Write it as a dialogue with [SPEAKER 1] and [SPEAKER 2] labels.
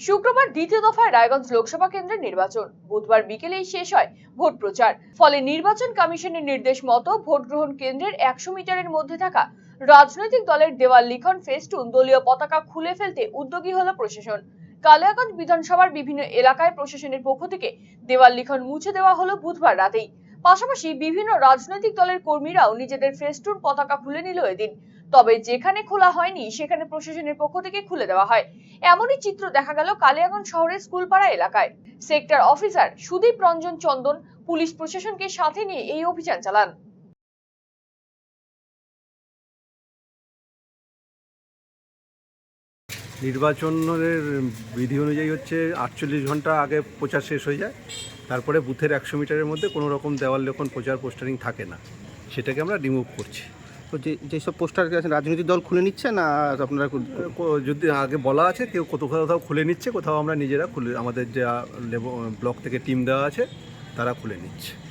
[SPEAKER 1] শুক্রবার দ্বিতীয় দফায় রায়গঞ্জ লোকসভা কেন্দ্রের নির্বাচন। বুধবার বিকেলেই শেষ হয় ভোট প্রচার। ফলে নির্বাচন কমিশনের নির্দেশ মতো ভোট গ্রহণ কেন্দ্রের একশো মিটারের মধ্যে থাকা রাজনৈতিক দলের দেওয়াল লিখন ফেস্টুন দলীয় পতাকা খুলে ফেলতে উদ্যোগী হলো প্রশাসন। কালিয়াগঞ্জ বিধানসভার বিভিন্ন এলাকায় প্রশাসনের পক্ষ থেকে দেওয়াল লিখন মুছে দেওয়া হলো বুধবার রাতেই। পাশাপাশি বিভিন্ন রাজনৈতিক দলের কর্মীরাও নিজেদের ফেস্টুন পতাকা খুলে নিল এদিন। তবে যেখানে খোলা হয়নি, সেখানে প্রশাসনের পক্ষ থেকে খুলে দেওয়া হয়। এমনই চিত্র দেখা গেল কালিয়াগঞ্জ শহরের স্কুলপাড়া এলাকায়। Sector officer Sudip Ranjan Chandan police প্রশাসনকে সাথে নিয়ে এই অভিযান চালান।
[SPEAKER 2] নির্বাচনের বিধি অনুযায়ী হচ্ছে আটচল্লিশ ঘণ্টা আগে প্রচার শেষ হয়ে যায়। তারপরে বুথের একশো মিটারের মধ্যে কোনো রকম দেওয়াল লেখন প্রচার পোস্টারিং থাকে না। সেটাকে আমরা রিমুভ করছি।
[SPEAKER 3] তো যে যেসব পোস্টার আছে রাজনৈতিক দল খুলে নিচ্ছে না আপনারা
[SPEAKER 2] যদি আগে বলা আছে কেউ কোথাও কোথাও খুলে নিচ্ছে কোথাও আমরা নিজেরা খুলে আমাদের যা লেব- ব্লক থেকে টিম দেওয়া আছে তারা খুলে নিচ্ছে।